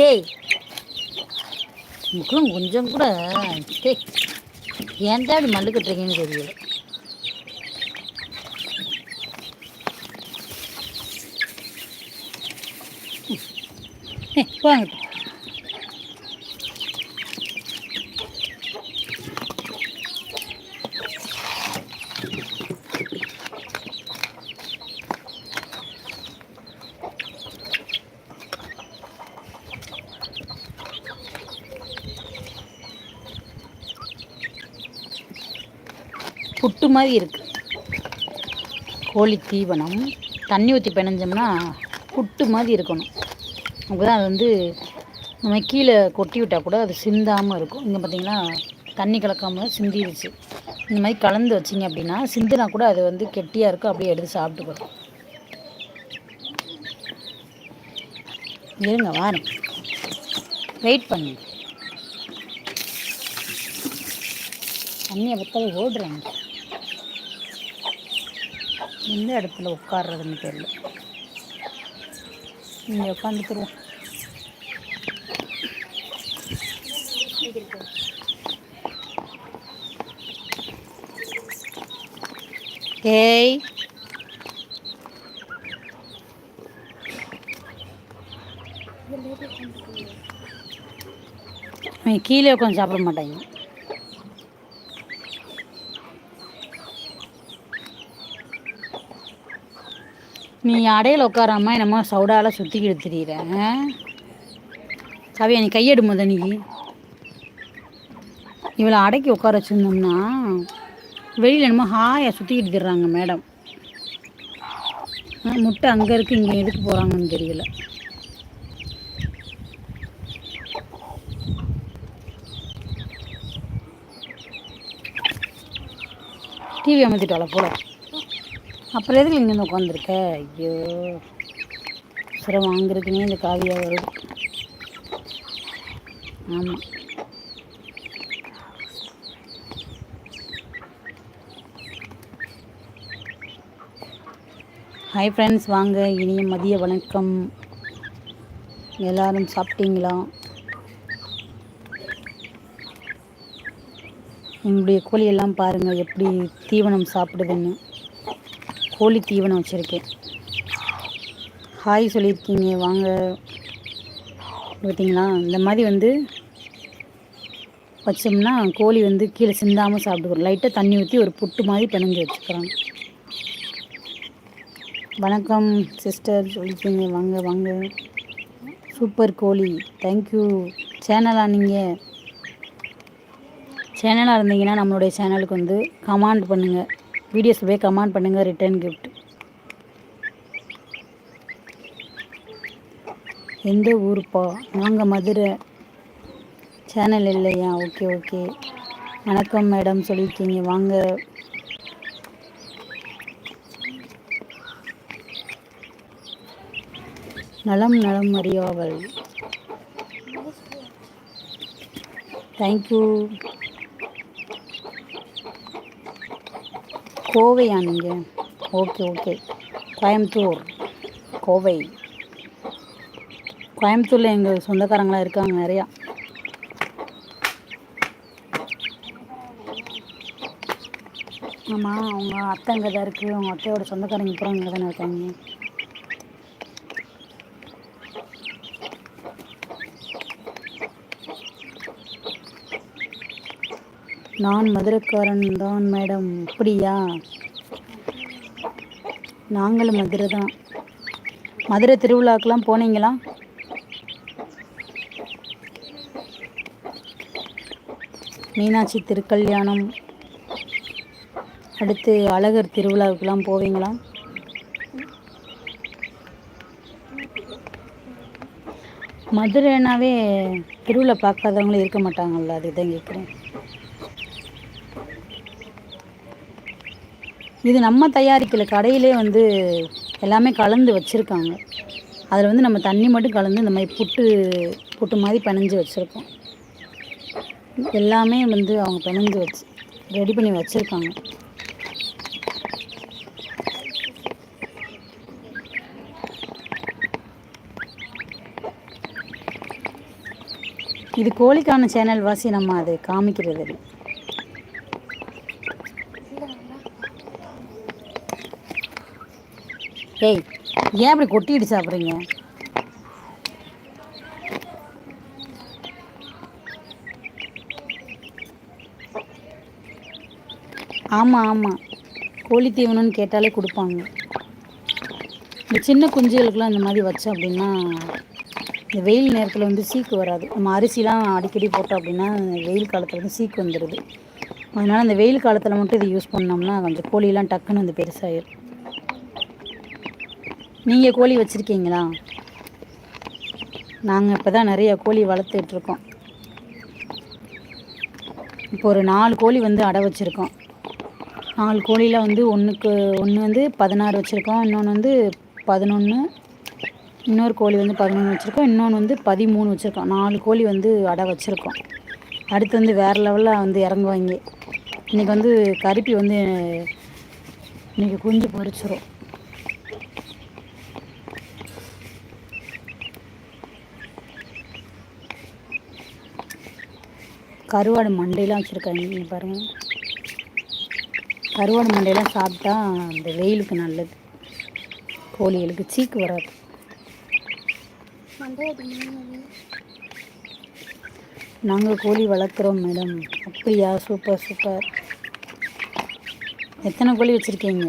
ஏய் முக்கம் கொஞ்சம் கூட டேய் ஏன்டா அப்படி மல்லு கட்டுறீங்கன்னு தெரியல. போங்க. புட்டு மாதிரி இருக்குது கோழி தீவனம் தண்ணி ஊற்றி பிணைஞ்சோம்னா புட்டு மாதிரி இருக்கணும். அப்போ தான் அது வந்து நம்ம கீழே கொட்டி விட்டால் கூட அது சிந்தாமல் இருக்கும். இங்கே பார்த்தீங்கன்னா தண்ணி கலக்காமல் சிந்திடுச்சு. இந்த மாதிரி கலந்து வச்சிங்க அப்படின்னா சிந்தினா கூட அது வந்து கெட்டியாக இருக்கும். அப்படியே எடுத்து சாப்பிட்டு சாப்பிட்டுக்கணும் இருங்க வாரேன் வெயிட் பண்ணுங்க. தண்ணியை பற்றி ஓடுறாங்க. எந்த இடத்துல உட்காடுறதுன்னு தெரியல. இங்கே உட்காந்துக்குருவோம் ஏய். கீழே உட்காந்து சாப்பிட மாட்டாங்க. நீ அடையில் உட்காராம என்னமோ சவுடால சுற்றிக்கிட்டு திரியிற சவியா நீ கையெடு முத நீ. இவளை அடக்கி உட்கார வச்சுருந்தோம்னா வெளியில் என்னமோ ஹாயாக சுற்றிக்கிட்டு திடுறாங்க மேடம். முட்டை அங்கே இருக்குது இங்கே எதுக்கு போகிறாங்கன்னு தெரியல. டிவி அமர்த்திட்டால போல அப்புறம் எதுக்கு இங்கே வந்து உட்காந்துருக்க ஐயோ. சிரம் வாங்குறதுக்குனே இந்த காவியாக வருது. ஆமாம் ஹாய் ஃப்ரெண்ட்ஸ் வாங்க. இனிய மதிய வணக்கம். எல்லாரும் சாப்பிட்டீங்களா? எங்களுடைய கோழியெல்லாம் பாருங்கள் எப்படி தீவனம் சாப்பிடுதுன்னு. கோழி தீவனம் வச்சுருக்கேன். ஹாய் சொல்லியிருக்கீங்க வாங்க. பார்த்தீங்களா இந்த மாதிரி வந்து வச்சோம்னா கோழி வந்து கீழே சிந்தாமல் சாப்பிட்டுக்கிறோம் லைட்டாக தண்ணி ஊற்றி ஒரு புட்டு மாதிரி பிணைஞ்சு வச்சுக்கிறாங்க. வணக்கம் சிஸ்டர் சொல்லியிருக்கீங்க வாங்க வாங்க. சூப்பர் கோழி. தேங்க்யூ சேனலாக நீங்கள் சேனலாக இருந்தீங்கன்னா நம்மளுடைய சேனலுக்கு வந்து கமாண்ட் பண்ணுங்கள் வீடியோஸ் போய் கமெண்ட் பண்ணுங்கள் ரிட்டர்ன் கிஃப்ட் எந்த ஊருப்பா? நாங்கள் மதுரை. சேனல் இல்லையா? ஓகே ஓகே வணக்கம் மேடம் சொல்லியிருக்கீங்க வாங்க. நலம் நலம் அறியாவல். தேங்க்யூ கோவையா நீங்கள் ஓகே ஓகே. கோயம்புத்தூர். கோவை. கோயம்புத்தூரில் எங்கள் சொந்தக்காரங்களாம் இருக்காங்க நிறையா. ஆமாம் அவங்க அத்தை அங்கே தான் இருக்குது அவங்க அத்தையோட சொந்தக்காரங்க பூரா இங்கே தானே இருக்காங்க. நான் மதுரக்காரன் தான் மேடம் அப்படியா? நாங்களும் மதுரை தான் மதுரை திருவிழாக்கெலாம் போனீங்களா? மீனாட்சி திருக்கல்யாணம். அடுத்து அழகர் திருவிழாவுக்கெலாம் போவீங்களா? மதுரைனாவே திருவிழா பார்க்காதவங்களும் இருக்க மாட்டாங்கல்ல அதுதான் கேட்குறேன் இது நம்ம தயாரிக்கல கடையிலே வந்து எல்லாமே கலந்து வச்சுருக்காங்க. அதில் வந்து நம்ம தண்ணி மட்டும் கலந்து இந்த மாதிரி புட்டு புட்டு மாதிரி பிணைஞ்சு வச்சுருக்கோம். எல்லாமே வந்து அவங்க பிணைஞ்சு வச்சு ரெடி பண்ணி வச்சுருக்காங்க. இது கோழிக்கான சேனல் வாசி நம்ம அதை காமிக்கிறது இல்லை ஏய் ஏன் அப்படி கொட்டிட்டு சாப்பிட்றீங்க? ஆமாம் ஆமாம் கோழி தீவனம்னு கேட்டாலே கொடுப்பாங்க. இந்த சின்ன குஞ்சுகளுக்கெல்லாம் இந்த மாதிரி வச்சோம் அப்படின்னா இந்த வெயில் நேரத்தில் வந்து சீக்கு வராது. நம்ம அரிசிலாம் அடிக்கடி போட்டோம் அப்படின்னா வெயில் காலத்தில் வந்து சீக்கு வந்துடுது அதனால் இந்த வெயில் காலத்தில் மட்டும் இது யூஸ் பண்ணோம்னா கொஞ்சம் கோழிலாம் டக்குன்னு வந்து பெருசாயிடும் நீங்கள் கோழி வச்சுருக்கீங்களா? நாங்கள் இப்போ தான் நிறைய கோழி வளர்த்துட்ருக்கோம் இப்போ ஒரு நாலு கோழி வந்து அடை வச்சுருக்கோம். நாலு கோழியில் வந்து ஒன்றுக்கு ஒன்று வந்து பதினாறு வச்சுருக்கோம். இன்னொன்று வந்து பதினொன்று இன்னொரு கோழி வந்து பதினொன்று வச்சுருக்கோம். இன்னொன்று வந்து பதிமூணு வச்சுருக்கோம். நாலு கோழி வந்து அடை வச்சுருக்கோம். அடுத்து வந்து வேறு லெவலில் வந்து இறங்குவாங்க. இன்றைக்கி வந்து கருப்பி வந்து இன்றைக்கி குஞ்சு பொறிச்சிரும் கருவாடு மண்டையெல்லாம் வச்சுருக்காங்க நீங்கள் பாருங்கள் கருவாடு மண்டையெல்லாம் சாப்பிட்டா அந்த வெயிலுக்கு நல்லது. கோழிகளுக்கு சீக்கு வராது. நாங்கள் கோழி வளர்க்குறோம் மேடம். அப்படியா? Super super. எத்தனை கோழி வச்சுருக்கீங்க?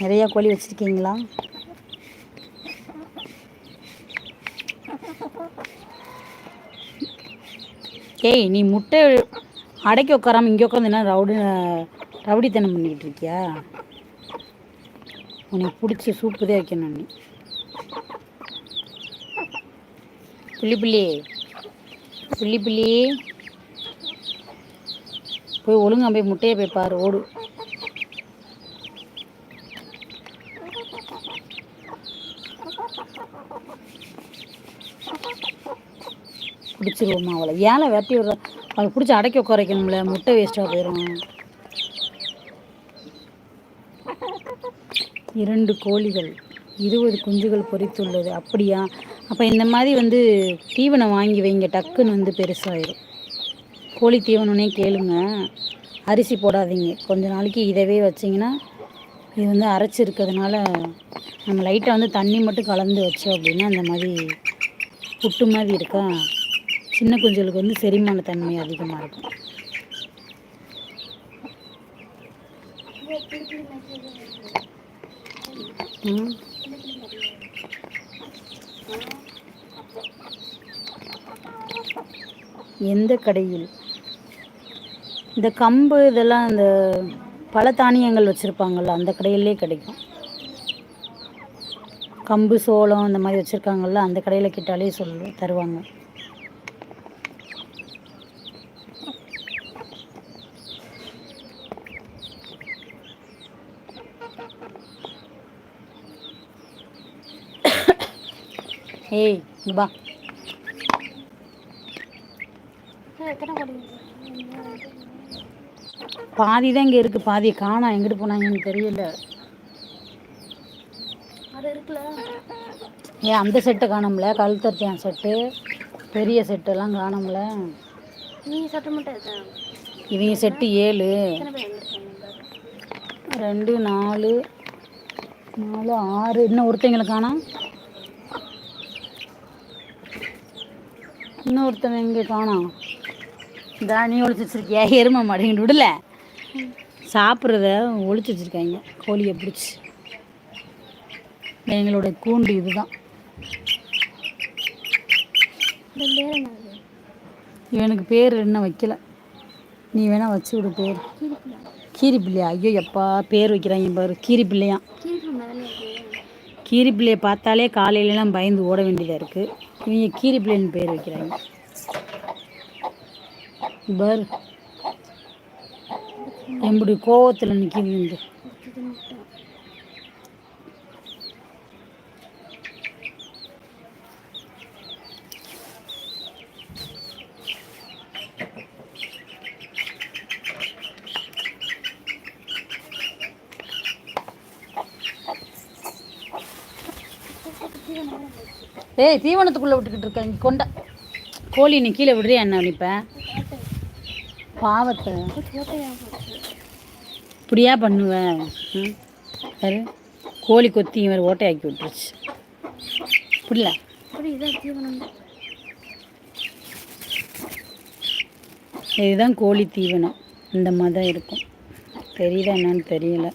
நிறையா கோழி வச்சுருக்கீங்களா? ஏய் நீ முட்டை அடைக்க உட்காராம இங்கே உட்காந்து என்ன ரவுடி ரவுடித்தனம் பண்ணிக்கிட்டு இருக்கியா? உனக்கு பிடிச்ச சூப்பு தான் வைக்கணும் நீ. புள்ளி புள்ளி. புள்ளி புள்ளி. போய் ஒழுங்கா போய் முட்டையை போய் பாரு ஓடு. பிடிச்சிருவோமா அவளை? ஏழை வெட்டி விடுற? அவளை பிடிச்சி அடக்கி உட்கார வைக்கணும்ல? முட்டை வேஸ்ட்டாக போயிடும் இரண்டு கோழிகள் இருபது குஞ்சுகள் பொரித்துள்ளது அப்படியா? அப்போ இந்த மாதிரி வந்து தீவனம் வாங்கி வைங்க. டக்குன்னு வந்து பெருசாகிடும் கோழி தீவனம்னே கேளுங்க. அரிசி போடாதீங்க. கொஞ்ச நாளைக்கு இதவே வச்சிங்கன்னா இது வந்து அரைச்சி இருக்கிறதுனால நம்ம லைட்டாக வந்து தண்ணி மட்டும் கலந்து வச்சோம் அப்படின்னா அந்த மாதிரி புட்டு மாதிரி இருக்கா? சின்ன குஞ்சுகளுக்கு வந்து செரிமான தன்மை அதிகமாக இருக்கும். எந்த கடையில்? இந்த கம்பு இதெல்லாம் இந்த பல தானியங்கள் வச்சுருப்பாங்கள்ல அந்த கடையிலே கிடைக்கும். கம்பு சோளம் இந்த மாதிரி வச்சுருக்காங்கல்ல அந்த கடையில் கிட்டாலே சொல்லு தருவாங்க. ஏய் இங்க வா. பாதி தான் இங்கே இருக்குது பாதியை காணோம் எங்கிட்டு போனாங்கன்னு தெரியல. ஏன் அந்த செட்டை காணோம்ல. கழுத்தர்த்தியான் செட்டு பெரிய செட்டெல்லாம் காணோம்ல. இவங்க செட்டு ஏழு. ரெண்டு நாலு நாலு ஆறு. இன்னும் ஒருத்தங்களை காணோம். இன்னும் ஒருத்தன் எங்கே காணோம். இந்த நீ ஒழிச்சு வச்சிருக்கியா? எருமை மாட்டேங்கிட்டு விடல. சாப்பிட்றத ஒழிச்சு வச்சுருக்காங்க. கோழியை பிடிச்சி. எங்களோட கூண்டு இதுதான். இவனுக்கு பேர் இன்னும் வைக்கல. நீ வேணா வச்சு விடு பேர். கீரி பிள்ளையா ஐயோ எப்பா பேர் வைக்கிறாங்க பாரு. கீரி இருக்கு. கீரி பிள்ளையை பார்த்தாலே காலையிலலாம் பயந்து ஓட வேண்டியதாக இருக்குது இவங்க கீரி பிள்ளைன்னு பேர் வைக்கிறாங்க. பார். எப்படி கோவத்தில் நிற்கிது ஏய் தீவனத்துக்குள்ளே விட்டுக்கிட்டு இருக்காங்க கொண்ட. கோழி நீ கீழே விடுறியா என்ன நினைப்பேன் பாவத்தை. இப்படியா பண்ணுவேன் ம்? கோழி கொத்தி இவர் ஓட்டையாக்கி விட்டுருச்சு. புரியல? தீவனம் இதுதான் கோழி தீவனம். இந்த மாதிரி தான் இருக்கும். தெரியுதா என்னன்னு தெரியலை.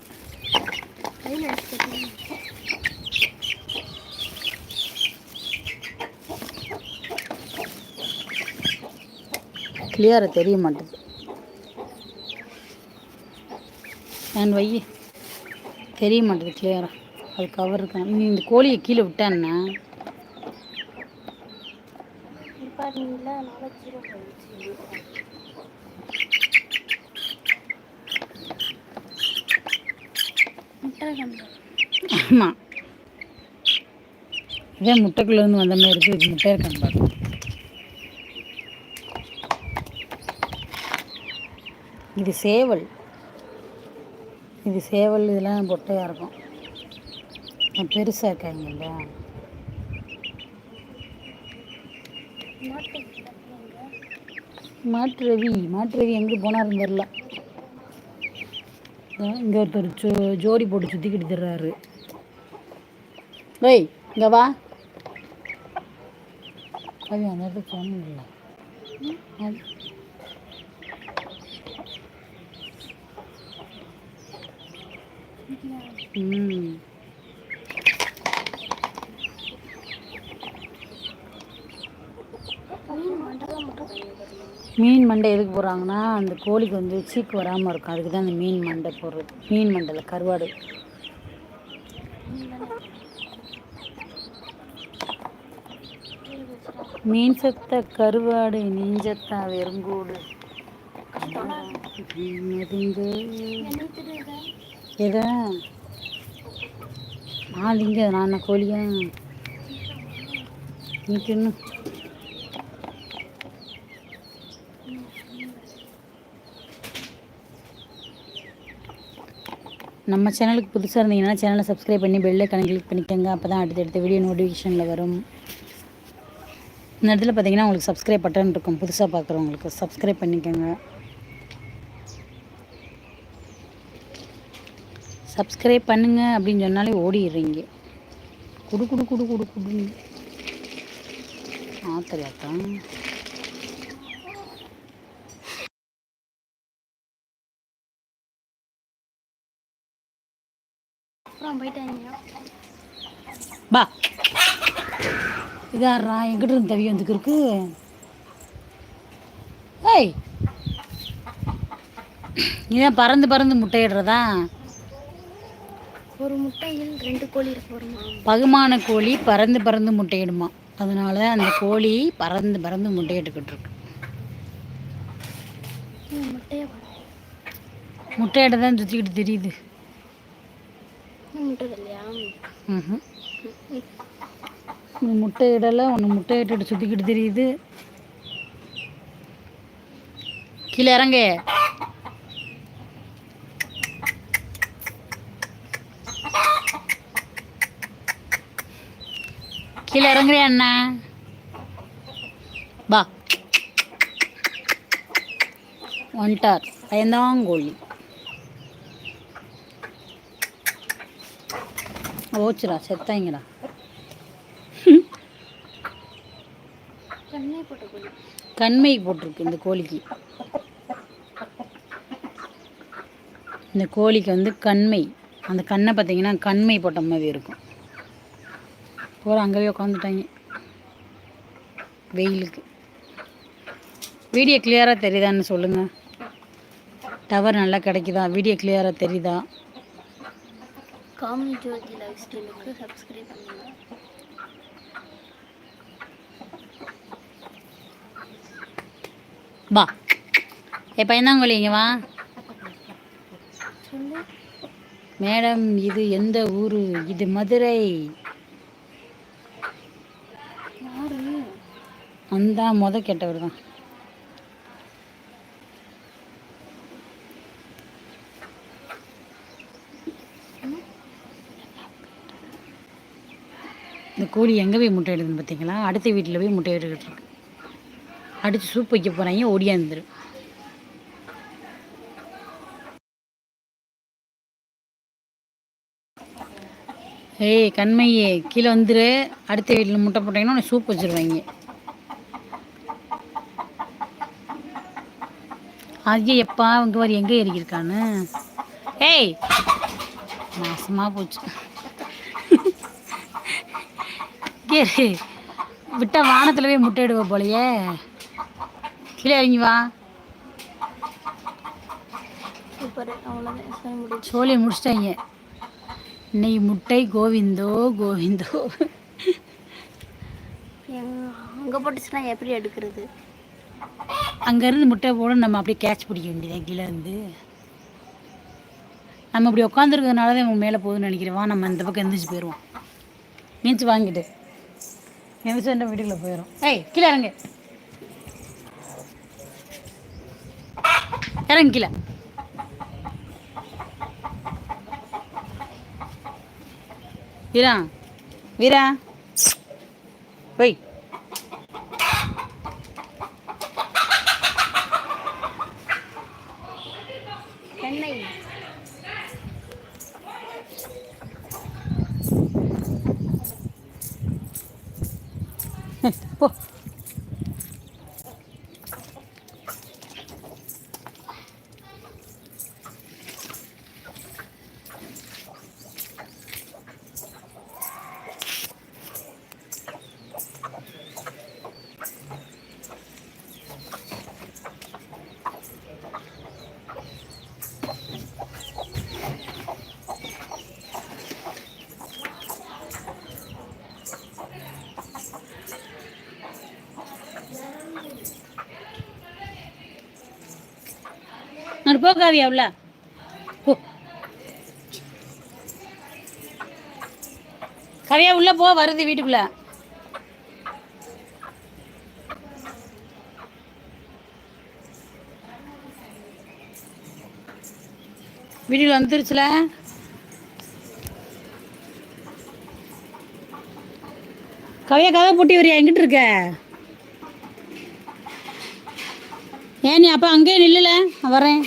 கிளியராக தெரிய மாட்டேது நான் வை? தெரிய மாட்டேது கிளியராக அது கவர் இருக்கான் நீ இந்த கோழியை கீழே விட்டான்னா ஆமாம் இதே முட்டைக்குள்ளேருந்து வந்த மாதிரி இருக்குது. முட்டை இருக்கான்னு பாரு இது சேவல். இது சேவல் இதெல்லாம் பொட்டையாக இருக்கும். பெருசாக இருக்காங்க இல்லையா மாட்டு மாட்டுரவி மாட்டு ரவி எங்கே போனாருன்னு தெரில இங்கே ஒருத்தர் ஜோ ஜோடி போட்டு சுற்றிக்கிட்டு தர்றாரு. டேய் இங்கே வா. அது அந்த இடத்துல அது ம். மீன் மண்டை எதுக்கு போடுறாங்கன்னா அந்த கோழிக்கு வந்து சீக்கு வராமல் இருக்கும். அதுக்கு தான் அந்த மீன் மண்டை போடுறது. மீன் மண்டையில் கருவாடு. மீன் செத்த கருவாடு நெஞ்சத்தா வெறுங்கூடு. மதிங்க எதா நான் திங்க நான் என்ன கோழியா? நிற்கணும் நம்ம சேனலுக்கு புதுசாக இருந்தீங்கன்னா சேனலை சப்ஸ்கிரைப் பண்ணி பெல்லை கணக்கு கிளிக் பண்ணிக்கோங்க. அப்போ தான் அடுத்தடுத்த வீடியோ நோட்டிஃபிகேஷனில் வரும். இந்த இடத்துல பார்த்தீங்கன்னா உங்களுக்கு சப்ஸ்கிரைப் பட்டன் இருக்கும். புதுசாக பார்க்குறவங்களுக்கு சப்ஸ்கிரைப் பண்ணிக்கோங்க. சப்ஸ்கிரைப் பண்ணுங்க அப்படின்னு சொன்னாலே ஓடிடுறீங்க. குடு குடு குடு குடு குடு ஆத்தரியாத்தா அப்புறம் போயிட்டாங்க பா. இதாரா எங்கிட்ட இருந்து தவி வந்துக்கு இருக்கு? ஏய். இதான் பறந்து பறந்து முட்டையிடுறதா? ஒரு முட்டையில் ரெண்டு கோழி இருக்க வருமா பகுமான கோழி பறந்து பறந்து முட்டையிடுமா. அதனால அந்த கோழி பறந்து பறந்து முட்டையிட்டுக்கிட்டு இருக்கு. முட்டையிட தான் சுற்றிக்கிட்டு தெரியுது. முட்டையிடலை ஒன்று முட்டையிட்டு சுற்றிக்கிட்டு தெரியுது. கீழே இறங்கு. கீழே இறங்குறியா அண்ணா? பா வந்துட்டார். பயந்தாங்கோழி. ஓச்சுடா செத்தாங்கடா கண்மை போட்டிருக்கு இந்த கோழிக்கு. இந்த கோழிக்கு வந்து கண்மை. அந்த கண்ணை பார்த்தீங்கன்னா கண்மை போட்ட மாதிரி இருக்கும். போகிற அங்கேயே உட்காந்துட்டாங்க வெயிலுக்கு. வீடியோ கிளியராக தெரியுதான்னு சொல்லுங்கள் டவர் நல்லா கிடைக்குதா? வீடியோ கிளியராக தெரியுதா? காமன் ஜோதி லைஃப் ஸ்டைலுக்கு சப்ஸ்கிரைப் பண்ணுங்க. வா. ஏ பையன்தாங்கோழி இங்கே வா. மேடம் இது எந்த ஊர்? இது மதுரை. அந்த முத கெட்டவர் தான். இந்த கோழி எங்கே போய் முட்டை எடுதுன்னு பார்த்தீங்களா அடுத்த வீட்டில் போய் முட்டை எடுக்கிட்டு இருக்கு. அடித்து சூப் வைக்க போகிறாங்க ஓடியாந்துரு ஏய் கண்மையே கீழே வந்துரு. அடுத்த வீட்டில் முட்டை போட்டீங்கன்னா உனக்கு சூப் வச்சுருவாங்க. அது எப்பா இங்கே வர எங்கே ஏறிக்கிருக்கான்னு ஏய் நாசமாக போச்சு. கேரு விட்டா வானத்தில் போய் முட்டை இடுவ போலையே. கீழே இறங்கி வா. சோழியை முடிச்சிட்டாங்க. இன்னைக்கு முட்டை கோவிந்தோ கோவிந்தோ. அங்கே போட்டுச்சுன்னா எப்படி எடுக்கிறது? அங்கேருந்து முட்டை போட நம்ம அப்படியே கேட்ச் பிடிக்க வேண்டியதான் கீழே இருந்து. நம்ம இப்படி உட்காந்துருக்கிறதுனால தான் இவங்க மேலே போகுதுன்னு நினைக்கிறேன். வா நம்ம இந்த பக்கம் எந்திரிச்சு போயிடுவோம். மீன்ஸ் வாங்கிட்டு. எந்திரிச்சு வந்து வீட்டுக்குள்ளே போயிடும் ஏய் கீழே இறங்க. இறங்க கீழே. வீரா. வீரா. போய் சென்னை போ நான் போகாதியா உள்ள போ. கவியா உள்ள போ வருது வீட்டுக்குள்ள. வீட்டுக்கு வந்துருச்சுல? கவியா கதை பூட்டி வரியா? எங்கிட்டு இருக்க? ஏன் நீ அப்போ அங்கேயே நில்லல? வரேன்.